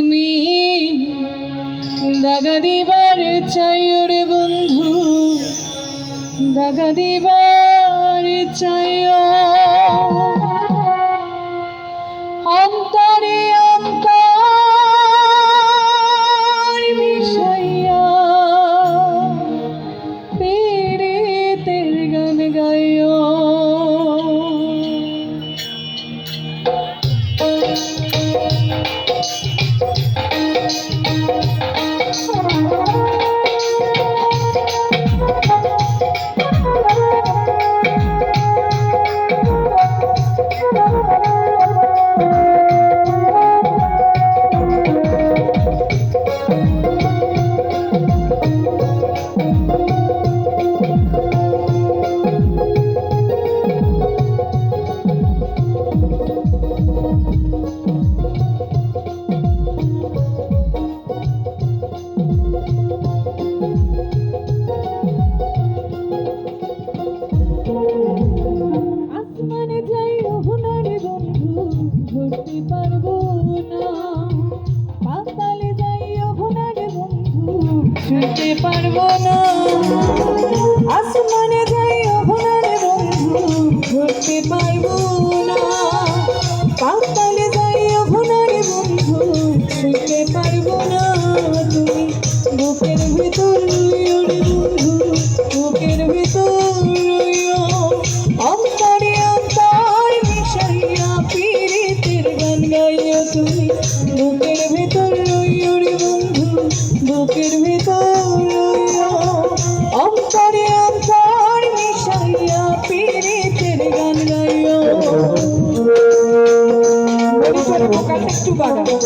তুমি দাগা দিবার চাই ওরে বন্ধু দাগা দিবার চাই ছুঁতে পারব না। আসমানে যাই রহনারে বন্ধু ধরতে পারব না। পাতালে যাই রহনারে বন্ধু ছুঁতে পারব না। তুমি বুকের ভিতর বন্ধু, বুকের ভিতর অন্তরে অন্তর মিশাইয়া পীড়িতের গান গাইও তুমি, বুকের ভেতর রইও বন্ধু। বুকের ভেতর অন্তরে অন্তর মিশাইয়া পীড়িতের গান গাইও। একটু বাড়াও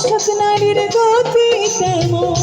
অশোক নারীর গতি তেমন।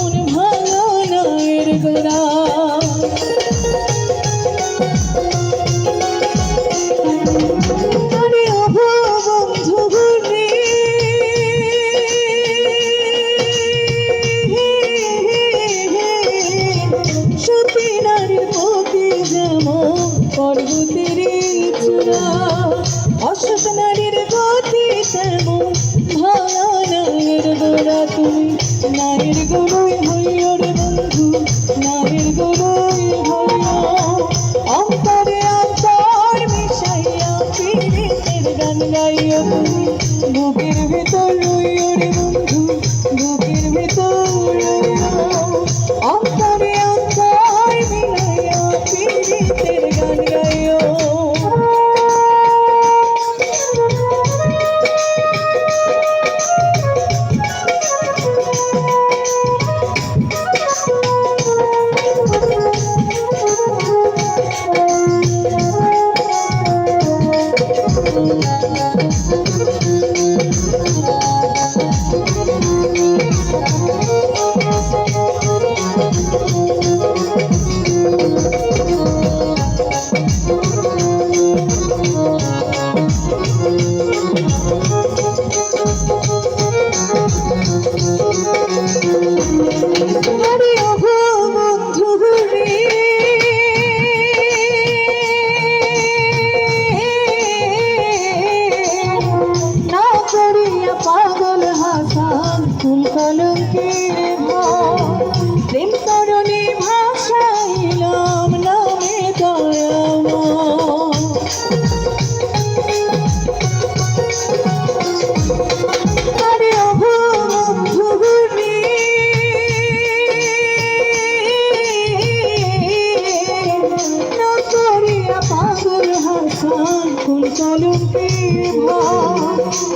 ভেতর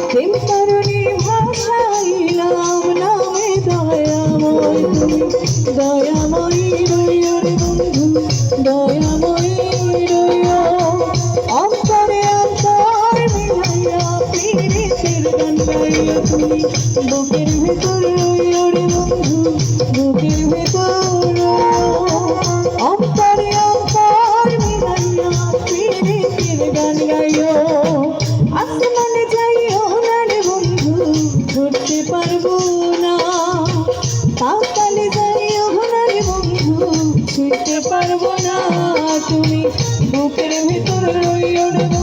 প্রেম করুণী ভাষাইলাম নামে বুকের ভেতর বুকের ভেতর পারব না পাতালে যাই ওনার পারব না তুমি। বুকের ভেতর রইও না